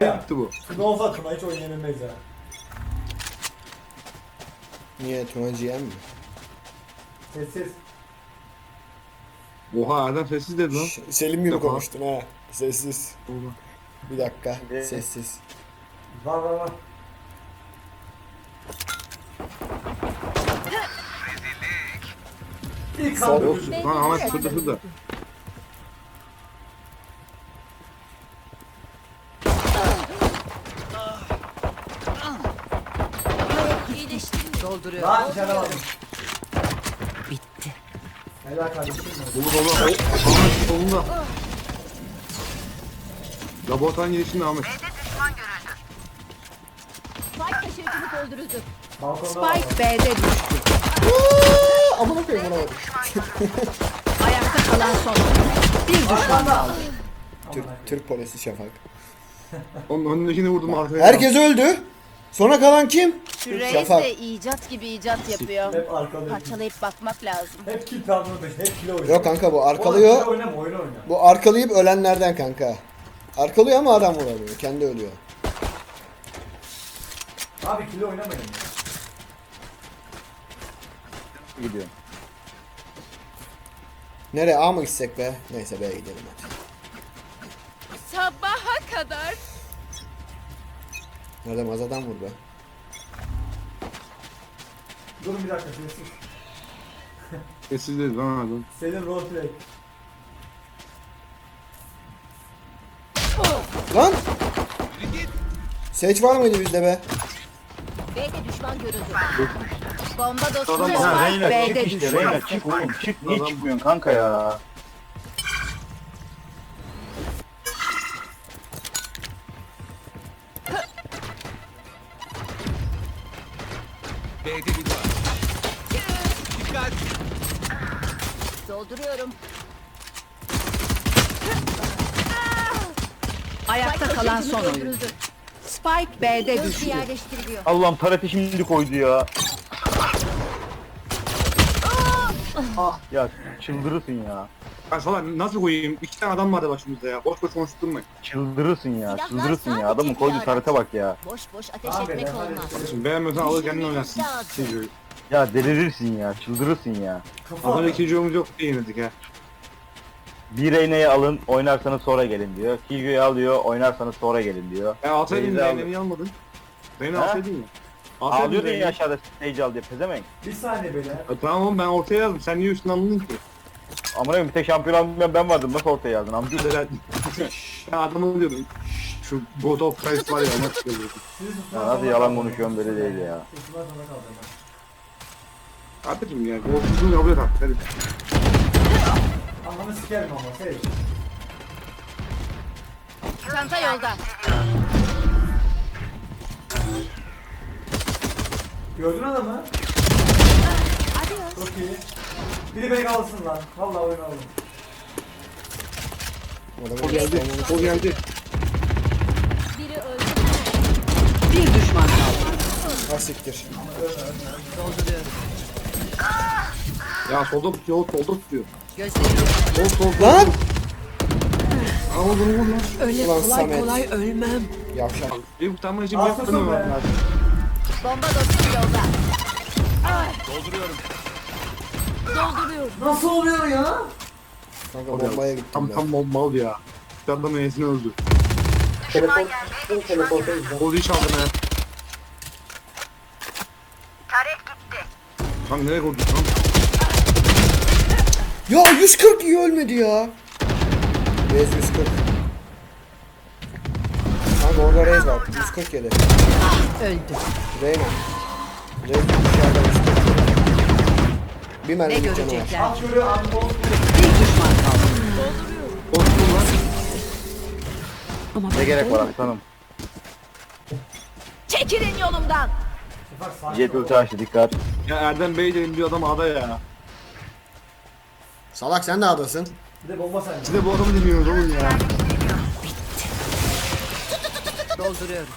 Yaptı bu. Tuna olsa Tuna hiç oynayamamayız ya. Niye Tuna GM mi? Sessiz. Oha Erdem sessiz dedi lan. Şş, Selim gibi konuştun ha. Sessiz. Oha. Bir dakika. Ee? Sessiz. Var var var. İlk Sol. kandırıcı. Lan Ahmet şurada şurada. Dolduruyor. Lan içeride var. Bitti. Helal kardeşim. Dolu dolu. Ahmet solunda. Laboratuvarın girişinde Ahmet. Spike taşıyıcımız öldürüldü. Balkonda var. Spike B'de düştü. Amına koyayım buna bak. Ayakta kalan son. Bir düşman kaldı. Türk, Türk polisi Şafak. Onun önündekini vurdum arkaya. Herkes öldü. Sonra kalan kim? Şu reis Şafak. de icat gibi icat yapıyor. Hep arkada. Parçalayıp bakmak lazım. Hep kill tablosu peşinde. Hep kilo oynuyor. Yok kanka bu Oğlum, arkalıyor. kilo oynama oyun oyna. Bu arkalayıp ölenlerden kanka. Arkalıyor ama adam vuramıyor. Kendi ölüyor. Abi kilo oynamayın. ya. Gidiyorum. Nereye A mı gitsek be? Neyse B'ye gidelim hadi. Sabaha kadar. Nerede mazadan vur be. Durun bir dakika sessiz. Sessiz dedi lan Erdem. Senin roleplay. Lan! Seç var mıydı bizde be? B'de düşman görüldü. Bomba. Adam- Ha Reyna çık B'de düştü. Reyna çık oğlum çık. Niye çıkmıyorsun kanka ya? Kalan son oyun. Spike B'de düştü. yerleştiriliyor. Allah'ım tarafı şimdi koydu ya. Ah ya çıldırırsın ya. Ben sana nasıl koyayım? İki tane adam vardı başımızda ya. Boş boş konuşturmayın. Çıldırırsın ya. Silahlar Çıldırırsın ya. sadece Adamın koyduğu bir tarata bak ya. Boş boş ateş Abi, etmek olmaz. Kardeşim beğenmiyorsan alır kendin oynarsın. Ya delirirsin ya. Çıldırırsın ya. Kafa atıyor. ikinci oyunumuz yok diye yenildik ha. Bir Reyna'yı alın oynarsanız sonra gelin diyor. Kigo'yu alıyor oynarsanız sonra gelin diyor. Ya ya aldı. beni almadın. Beni Ha? alsaydın ya. Beni. ya aşağıda stage al diye pezemek. Bir saniye beyler. E, tamam oğlum ben ortaya yazdım. Sen niye üstüne alındın ki? Amına koyayım bir tek şampiyon almayan ben vardım. Nasıl ortaya yazdın amca? ben adamı diyordum. Şu God of Christ var ya ona çıkıyordum. Sizi Ya nasıl yalan kaldım. konuşuyorsun böyle değil ya. Tutmaz zorunda kaldım ben. Abicim ya. Uzun kabul et artık. Hadi. Anlamı sikerim ama şey. Çanta yolda. Gördün adamı? Çok iyi. Biri beni kalsın lan. Vallahi oyun aldım. O geldi. O geldi. Biri öldü. Bir düşman kaldı. Ha siktir. Ya solda tutuyor, solda tutuyor. Gözlerini Sol sol. Lan! Ama bunu vur lan. öyle Ulan kolay Samet. kolay ölmem. Yavşak. Bir susun yaptın mı? Bomba dostum yolda. Dolduruyorum. Dolduruyorum. Nasıl oluyor ya? Kanka bombaya gittim Tam ben. tam mal, mal ya. Bir adam neyesine öldü. Telefon, teleportayız lan. Kolu hiç aldın ha. Lan nereye koydun lan? Ya 140 iyi ölmedi ya. Rez 140. Kanka orada Rez var. 140 yedi. Öldü. Reyna. Rez dışarıda 140 yedi. Bir Ne mermi canı var. görecekler? Abi. Bir düşman kaldı. Ama Ne gerek var aslanım? Çekilin yolumdan. Jet ulti açtı dikkat. Ya Erdem Bey dedim bir adam ada ya. Salak sen de adasın. Bir de bomba sende. Siz de bu adamı dinliyorsunuz oğlum ya. Dolduruyorum.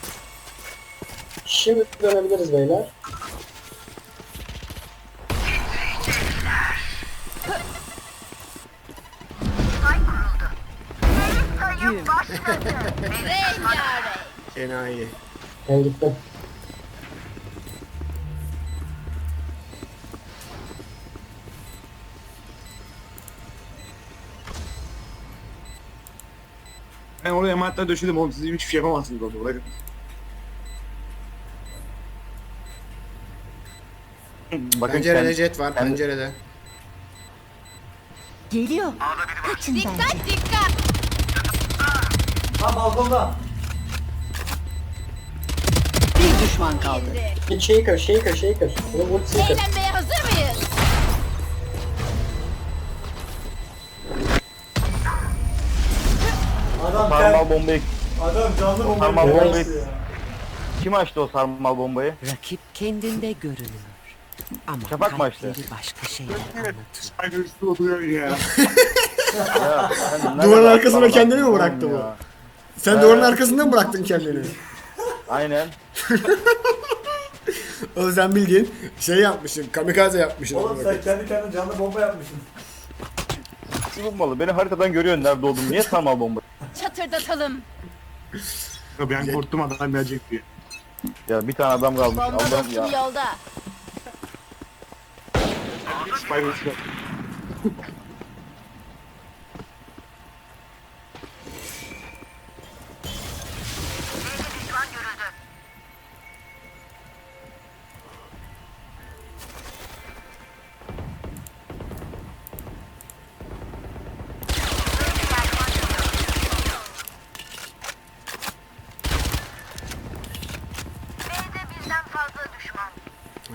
Şimdi dönebiliriz beyler. Enayi. Ben gittim. Ben oraya emanetler döşedim oğlum siz hiçbir şey yapamazsınız orada. Bırakın. Bakın Pencerede kend- jet var kendi- pencerede. Geliyor. Kaçın bence. Dikkat dikkat. Ha balkonda. Bir düşman kaldı. Shaker, shaker, shaker. Bunu vur shaker. Eğlenmeye bombayı Adam canlı bomba Sarmal bombayı- ya. kim açtı o sarmal bombayı? Rakip kendinde görünüyor. Ama Şafak mı açtı? kalpleri başka şeyler anlatıyor. Ay üstü oturuyor ya. Ya, sen nereden Duvarın arkasına atladın kendini mi bıraktı bu? ya? Sen duvarın arkasında mı bıraktın kendini? Aynen. O sen bildiğin şey yapmışsın. Kamikaze yapmışsın. Oğlum sen kendi kendine canlı bomba yapmışsın. Bulmalı. Beni haritadan görüyorsun nerede olduğumu. Niye sarmal bomba? Çatırdatalım. Ya Ben korktum adam gelecek diye. Ya bir tane adam kalmış. Bomba Allah'ım dostum ya. yolda. Spy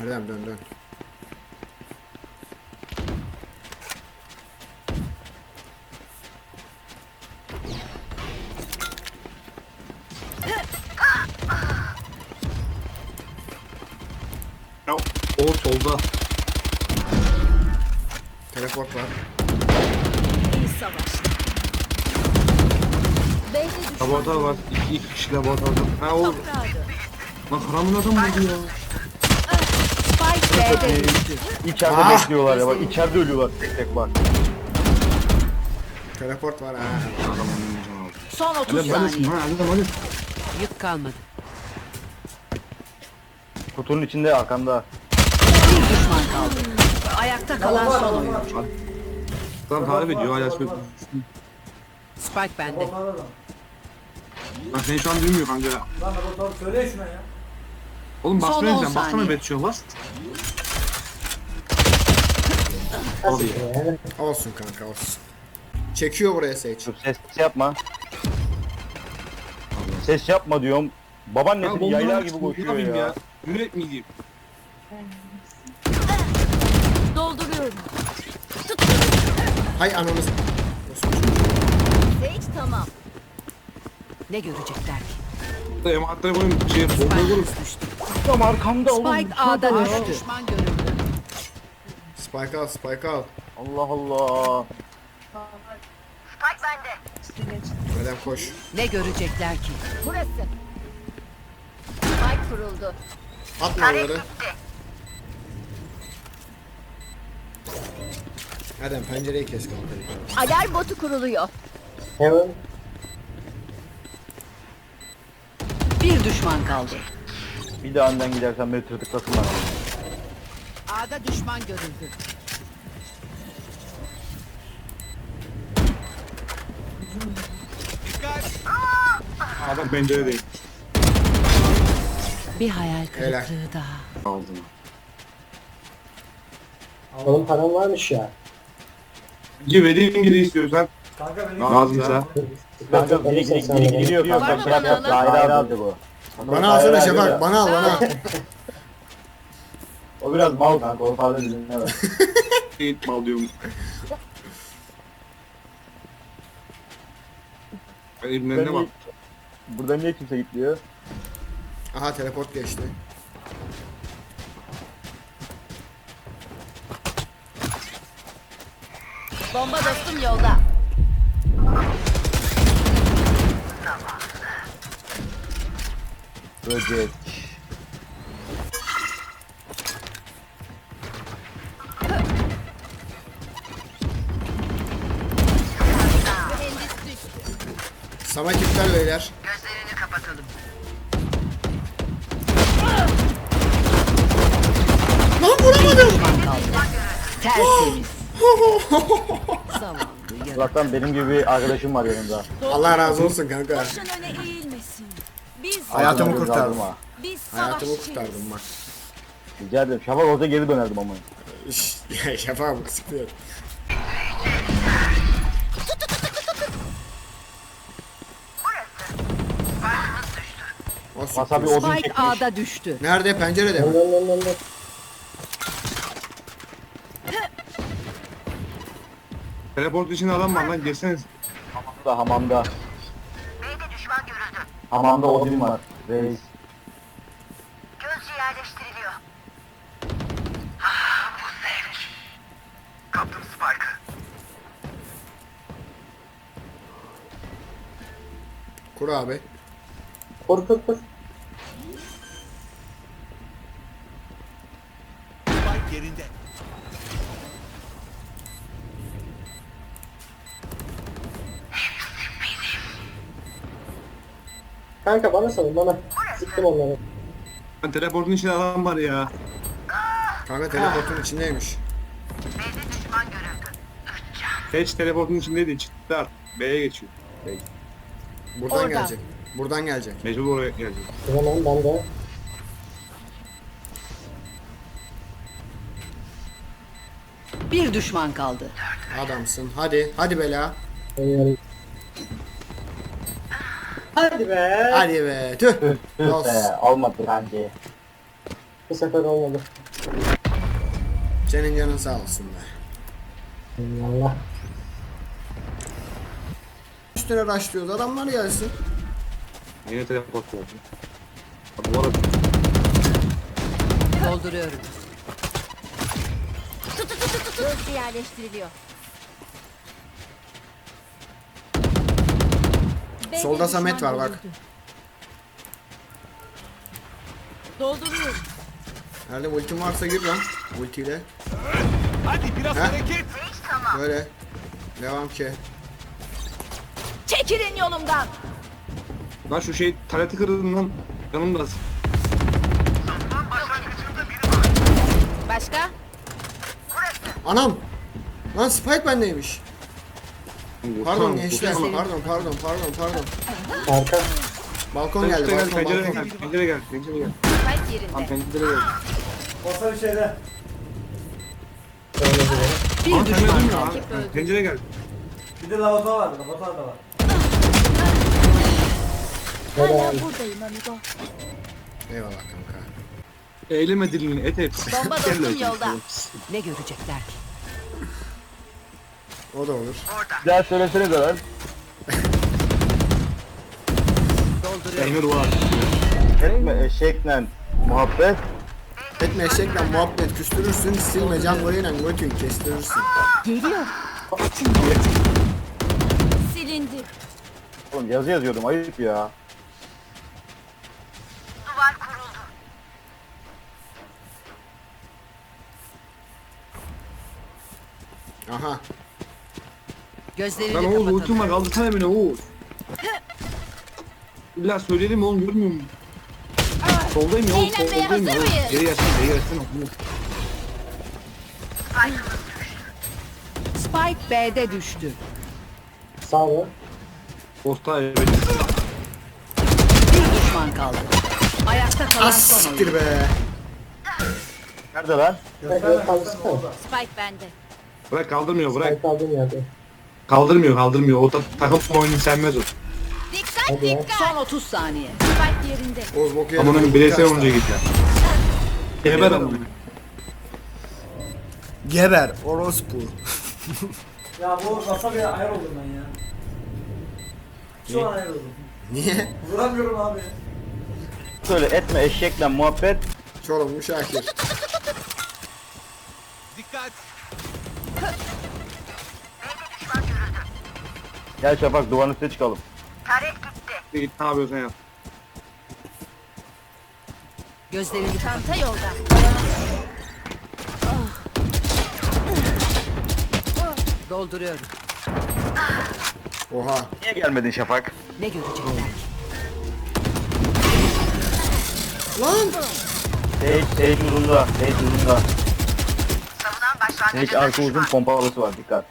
Erdem dön dön. O solda. Teleport var. İyi savaş. Beyni düşman. Laboratuvar var. İki, iki kişi laboratuvarda. Ha o. Toprağıydı. Lan karamın adam oldu ya. B'de. İçeride Ah! bekliyorlar ya. Bak içeride ölüyorlar tek tek bak. Teleport var ha. Adam olmayacağım abi. Son 30 Hadi hadi saniye. hadi. Yük kalmadı. Kutunun içinde arkanda. Bir düşman kaldı. Ayakta kalan son oyuncu. Adam tarif ediyor hala söylüyor. Spike bende. Lan seni şu an duymuyor kanka. Lan laboratuvar söyle şuna ya. Oğlum Son basmayın on sen. Bassana saniye. bas. Al ya. Olsun kanka olsun. Çekiyor buraya Sage. Dur ses yapma. Ses yapma diyorum. Babaannesinin Ya yaylağı bombalar gibi koşuyor yapayım ya. Yürek mi gideyim? Dolduruyorum. Hay ananız. Sage tamam. Ne görecekler ki? Emanetleri koyun. Şey, bombayı koyun. Tam arkamda Spike A'da düştü. Düşman görüldü. Spike al spike al. Allah Allah. Erdem koş. Ne görecekler ki? Burası. Spike kuruldu. Atma onları. Erdem pencereyi kes kanka. Alarm botu kuruluyor. Heaven. Düşman kaldı. Bir daha önden gidersen beni tırtıklasınlar. A'da düşman görüldü. Adam pencere değil. Bir hayal Helal. kırıklığı daha. Aldım. Oğlum param varmış ya. Gir vereyim geri istiyorsan. Kanka benim. Lazımsa. Kanka Biri benim gidi- 80 biri lira. gidiyor Var kanka. yap. bana alan? Daire aldı bu. Bana alsana Şafak bana al bana. O biraz mal kanka. O fazla dinleme. Eğit mal diyorum. Elimlerine bak. Burada niye kimse gitmiyor? Aha teleport geçti. Bomba dostum yolda. Böcek. Savaş iptal beyler. Gözlerini kapatalım. Lan vuramadım. Tertemiz. Zavallı. Zaten benim gibi bir arkadaşım var yanımda. Allah razı olsun kanka. Başın öne eğil. Hayatımı kurtardım. aldım ha. biz Hayatımı savaşçıyız. kurtardım bak. Rica ederim. Şafak olsa geri dönerdim ama. Şafa bak sıkıyor. O Wasabi sürpriz. odun Spike çekmiş. A'da düştü. Nerede? Pencerede mi? Lan lan lan lan. Teleport için adam var lan girseniz. Hamamda, hamamda. Hamamda Odin var. Reis. Gözcü yerleştiriliyor. Kur abi. Kur kur kur. Kanka bana salın bana. Sıktım onları. Lan teleportun içinde adam var ya. Kanka teleportun içindeymiş. Hiç teleportun içindeydi çıktı artık. B'ye geçiyor. Buradan Orada. gelecek. Buradan gelecek. Mecbur oraya gelecek. O zaman ben de. Bir düşman kaldı. Adamsın. Hadi. Hadi bela. Ee, Hadi be. Hadi be. Tüh. Tüh Olsun. be, olmadı kanki. Bu sefer olmadı. Senin canın sağ olsun be. Allah. Üstüne raşlıyoruz. Adamlar gelsin. Yine oldu. Abi bu arada Dolduruyorum. Gözcü yerleştiriliyor. Solda Samet var bak. Dolduruyorum. Nerede ultim varsa gir lan. Ultiyle. Hadi biraz hareket. Böyle. Devam ki. Çekilin yolumdan. Lan şu şey taleti kırdın lan. Yanımda. Başka? Anam. Lan Spike bendeymiş. Pardon gençler. vursana. Pardon pardon pardon pardon. Arka. Balkon geldi balkon pencere balkon. gel, pencere gel, pencere gel. Spike Tam yerinde. pencere gel. Bir Ama sen ne düşman diyorsun kaldı. ya? Rakip öldü. Pencere gel. Bir de lavabo vardı, lavabo da var. Hala buradayım amigo. Eyvallah kanka. Eyleme dilini, et et. Bomba dostum lan. yolda. Ne görecekler ki? O da olur. Bir daha söylesene de lan. Emir var. Etme eşekle muhabbet. Etme eşekle muhabbet küstürürsün. Silme can boyayla götün kestirirsin. Geliyor. Silindi. Oğlum yazı yazıyordum ayıp ya. Duvar kuruldu. Aha. Gözlerini Lan Oğuz ultim var kaldırsana beni Oğuz. İlla söyledim oğlum görmüyor musun? Soldayım ya Oğuz, Eğlenmeye soldayım ya hazır mıyız? Geri gelsene, geri. Oğuz. Spike B'de düştü. Sağ ol. Posta evet. Bir düşman kaldı. Ayakta kalan Az son siktir oyun. be. Nerede lan? Kaldırsana. Spike bende. Bırak kaldırmıyor bırak. Kaldım yerde. Kaldırmıyor kaldırmıyor. O ta takım oyunu sevmez o. Dikkat Hadi ya. dikkat. Son 30 saniye. Spike yerinde. Oğuz boku. Aman onun bireysel olunca git ya. Geber ama. Geber orospu. Ya bu wasabi'ye ayar oldum ben ya. Şu an ayar oldum. Niye? Vuramıyorum abi. Söyle etme eşekle muhabbet. Çorumlu Şakir. Gel Şafak duvarın üstüne çıkalım. Taret gitti. Git ne yapıyorsan yap. Gözlerini Çanta yolda. dolduruyorum. Oha. Niye gelmedin Şafak? Ne görecekler? Lan. Sage, Sage uzunda, Sage uzunda. Savunan başladı. Hiç arka uzun pompalısı var dikkat.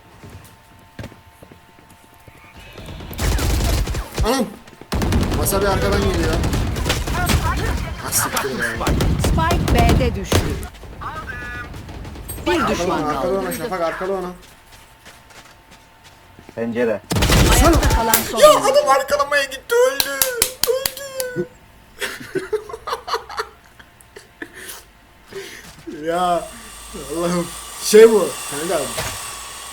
Anam. Masa bir arkadan geliyor. Ah siktir be. Spike B'de düştü. Bir Arkada düşman kaldı. ona Şafak arkada ona. Pencere. Ayakta kalan son Ya adam arkalamaya gitti öldü. Öldü. ya Allah'ım şey bu kanka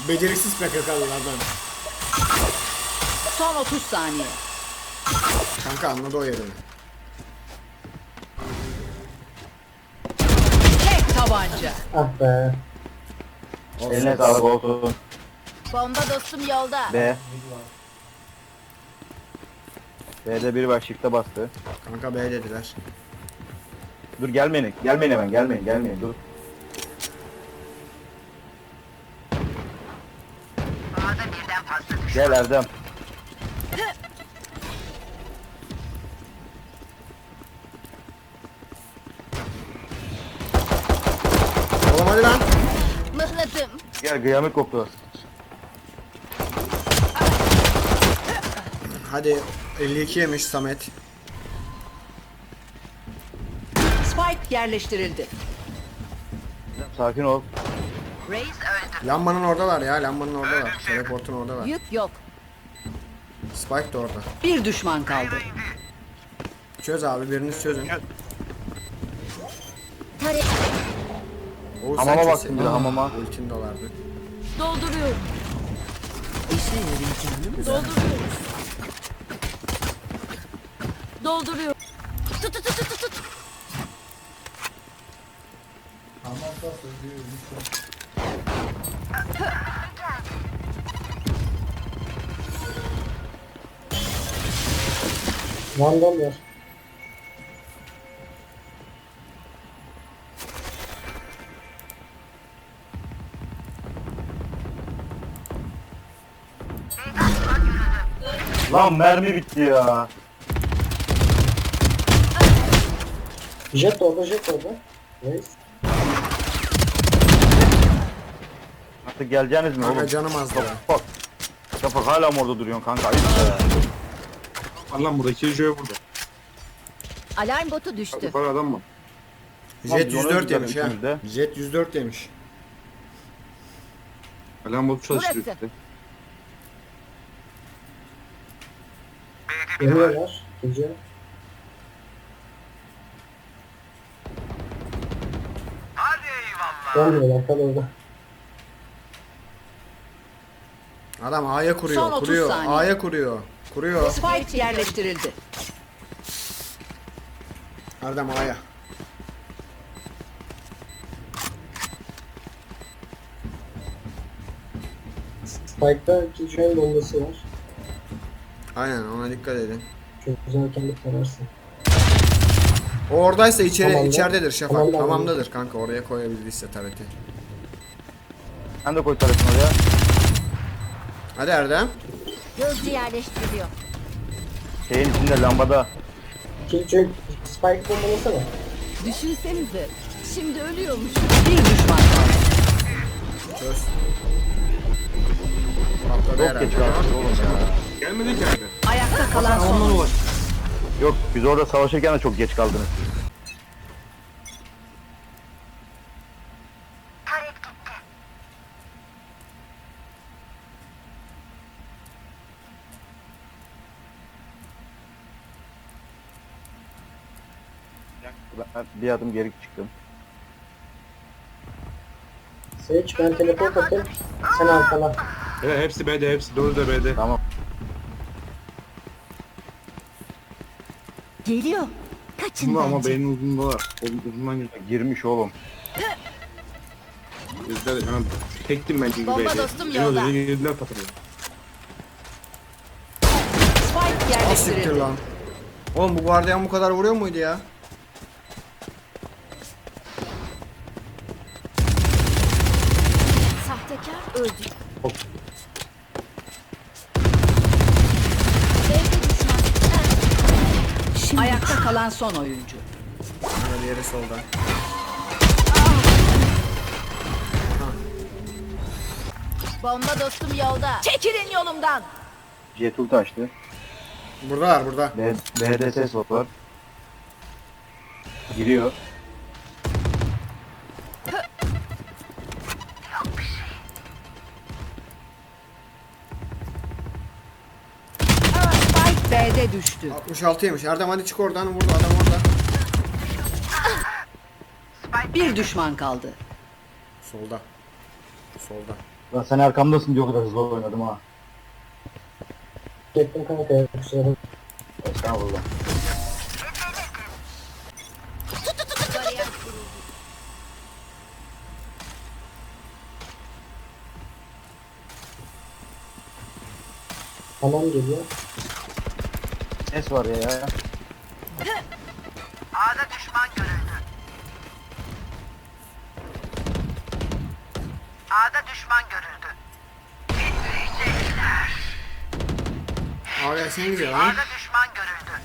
beceriksiz PKK'lılardan. Son 30 saniye. Kanka anladı o yerini. Tek tabanca. Ah be. Eline sağlık olsun. Bomba dostum yolda. B. B'de biri var shift'e bastı. Kanka B dediler. Dur gelmeyin. Gelmeyin hemen gelmeyin gelmeyin dur. Gel Erdem. Oğlum hadi lan. Mıhladım. Gel kıyamet koptu. Hadi 52 yemiş Samet. Spike yerleştirildi. Sakin ol. Reis öldü. Lambanın oradalar ya lambanın oradalar. Teleportun oradalar. Yük yok. Spike de orada. Bir düşman kaldı. Çöz abi biriniz çözün. Oğuz, Hamama sen baktım çözsene. bir de, hamama. Ultin dolardı. Dolduruyorum. İşe yarayacağını mı Dolduruyoruz. Dolduruyorum. Tut tut tut tut tut. Vandal var. Lan mermi bitti ya. Jet orada jet orada. Reis. Artık geleceğiniz mi Kanka oğlum? canım azdı ya. Bak. Şafak hala mı orada duruyorsun kanka? Ayıp be. Var lan burada. Joe burada. Alarm botu düştü. Yukarı adam var. Jet biz onu 104 öldürelim yemiş ha. ikimiz de. Jet 104 yemiş. Alarm botu çalıştırıyor Burası. işte. Geliyorlar. Gece. Hadi eyvallah. Gelmiyorlar kal orada. Adam A'ya kuruyor, Son 30 kuruyor. saniye. A'ya kuruyor. Kuruyor. Spike yerleştirildi. Erdem A'ya. Spike'da Killjoy'un bombası var. Aynen ona dikkat edin. Çok güzel kendi tararsın. O oradaysa içeri Tamam da. içeridedir Şafak. Tamam da. Tamamdadır kanka oraya koyabildiyse tareti. Sen de koy tarafını oraya. Hadi Erdem. Gözcü yerleştiriliyor. Şeyin içinde lambada. Killjoy Spike bombalası var. Düşünsenize. Şimdi ölüyormuş. Bir düşman kaldı. Çöz. Patladı Çok herhalde. geç kaldık oğlum ya. Gelmedi ki. Ayakta kalan son oyuncu. Yok biz orada savaşırken de çok geç kaldınız. Bir adım geri çıktım. Sage ben teleport atayım. Sen arkala. Evet hepsi B'de. Hepsi dördü de B'de. Tamam. Geliyor. Kaçın Bunda ama bence. B'nin uzundalar. O uzundan. Girmiş oğlum. Bizler yani tektim ben çünkü Bomba B'de. dostum yolda. de Girdiler patırıyor. Spike siktir yerleştirildi. lan. Oğlum bu gardiyan bu kadar vuruyor muydu ya? Son oyuncu. Yine diğeri solda. Bomba dostum yolda. Çekilin yolumdan. Jet ulti açtı. Buradalar burada. B, B'de ses var. Giriyor. B'de düştü. 66 yemiş. Erdem hadi çık oradan. Burada adam orada. Bir düşman kaldı. Solda. Solda. Lan sen arkamdasın diye o kadar hızlı oynadım ha. Gittim kanka ya. Kusura bakma. Estağfurullah. Tamam geliyor. Ses var ya. A'da düşman görüldü. A'da düşman görüldü. Titriyecekler. Abi gelsenize lan. A'da düşman görüldü.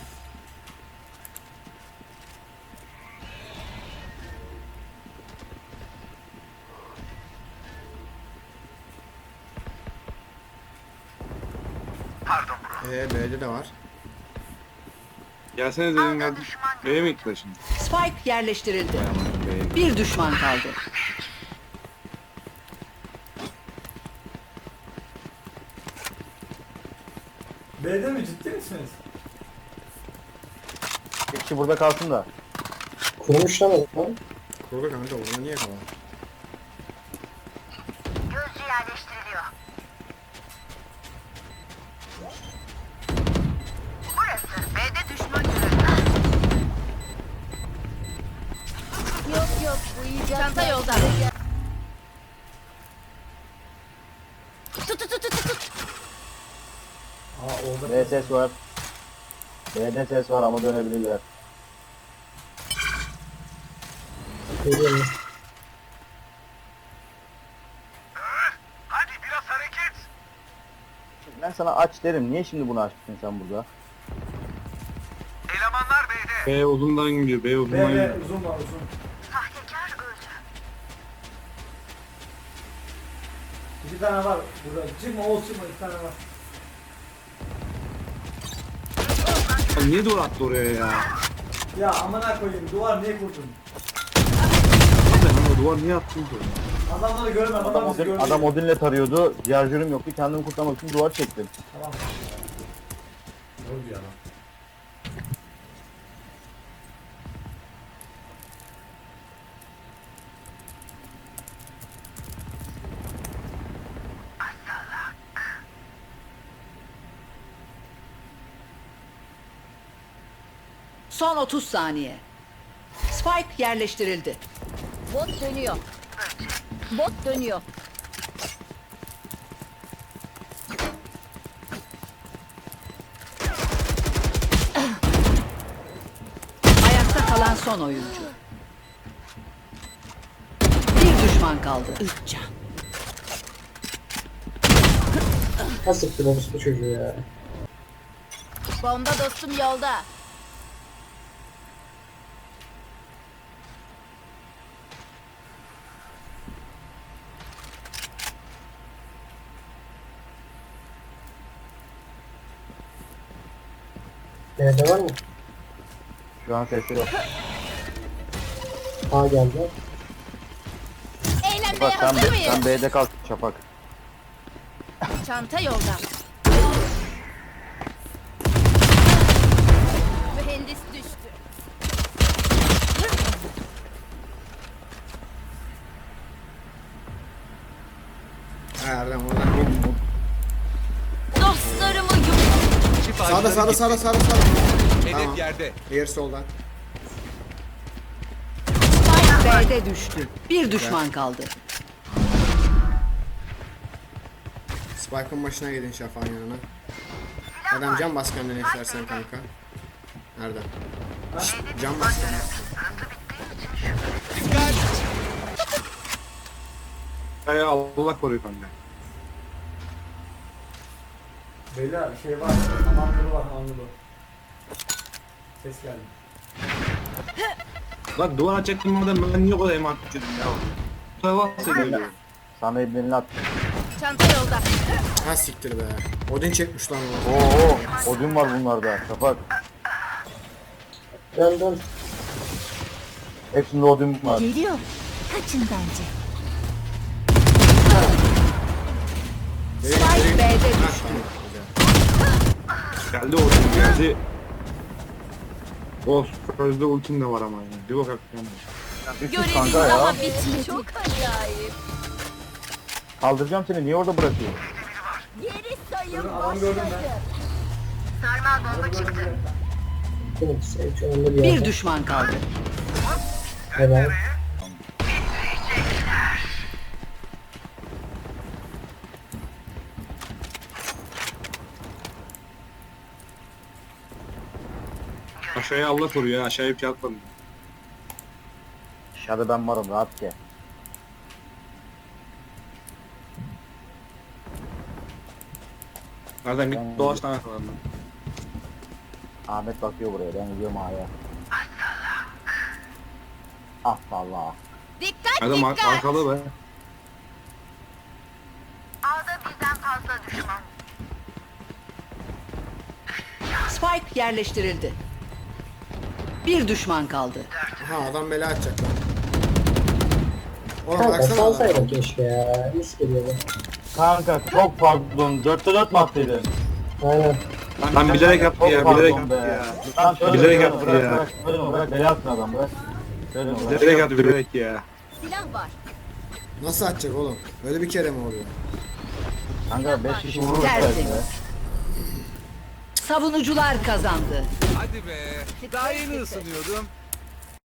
Pardon bro. Ee B'de de var. Gelsene dedim geldim. B'ye mi gittiler şimdi? Spike yerleştirildi. Bir düşman kaldı. B'de mi ciddi misiniz? Bir kişi burada kalsın da. Kurmuş lan. Kurdu kanka burada niye kalan? Çanta yolda. Tut tut tut tut tut. Aa orada. B ses var. B'de ses var ama dönebilirler. Geliyor. Hadi biraz hareket. Ben sana aç derim. Niye şimdi bunu açtın sen burada? Elemanlar B'de. B uzundan gidiyor. B uzundan B gidiyor. B uzun var uzun. Sahtekar öldü. İki tane var burada. Çıkma Oğuz çıkma iki tane var. Lan Niye duvar attı oraya ya? Ya amına koyayım duvar niye kurdun? Abi ama duvar niye attın ki? Adamları görme Adam, adamlar bizi Odin, görmüyor. adam Odin'le tarıyordu. Diğer jürüm yoktu. Kendimi kurtarmak için duvar çektim. Tamam. Ne oldu ya lan? Son 30 saniye. Spike yerleştirildi. Bot dönüyor. Bot dönüyor. Ayakta kalan son oyuncu. Bir düşman kaldı. Üç can. Nasıl bir bu çocuğu ya. Bomba dostum yolda. B'de var mı? Şu an sesi yok. A geldi. Eğlenmeye Bak sen, hazır mıyız? sen B'de kal Şafak. Çanta yolda. Sağda sağda sağda sağda sağda. Tamam. yerde. Diğer soldan. B'de düştü. Bir düşman kaldı. Spike'ın başına gidin Şafak'ın yanına. Erdem can bas kendine istersen kanka. Erdem. Şşt, can bas kendine. Ya Allah koruyor kanka. Beyler şey var. Anadolu var Anadolu. Ses geldi. Lan duvar açacaktım oradan ben niye o kadar emanet ettim ya? Bu tarafa bahsediyor. Sana ibnelini attım. Çanta yolda. Ha siktir be. Odin çekmiş lan onu. Oo, Odin var bunlarda. Kapat. Dön dön. Hepsinde Odin var. Geliyor. Kaçın bence. Spike. B'de düştü. Geldi ultim geldi. Ghost Sözde ultim de var ama yani. Bir bak hakikaten. Üstü Görevin kanka ya. daha bitmedi. Çok acayip. Kaldıracağım seni. Niye orada bırakıyorsun? Geri sayım başladı. Sarmal bomba çıktı. bir Bir yerde. düşman kaldı. Helal. Aşağıya Allah koruyor ya. Aşağıya bir şey atmadım. Aşağıda ben varım rahat ki. Nereden git Ben- dolaş lan arkalarından. Ahmet bakıyor buraya. Ben gidiyorum A'ya. Asla. Dikkat Nereden ar- dikkat. arkalı be. Alda birden fazla düşman. Spike yerleştirildi. Bir düşman kaldı. Aha adam bela atacak lan. Oğlum Kanka adamı. salsaydın keşke ya. Mis geliyordu. Kanka çok pardon. 4'te 4 mü attıydın? Aynen. Lan bilerek yaptı ya. Bilerek yaptı ya. Bilerek yaptı ya. Bırak, bırak, bırak, bela atsın adam bırak. Şöyle bırak. Bilerek yaptı bilerek ya. Silah var. Nasıl atacak oğlum? Öyle bir kere mi oluyor? Kanka 5 kişi vurur Tertemiz. Savunucular kazandı. Hadi be. Daha yeni ısınıyordum.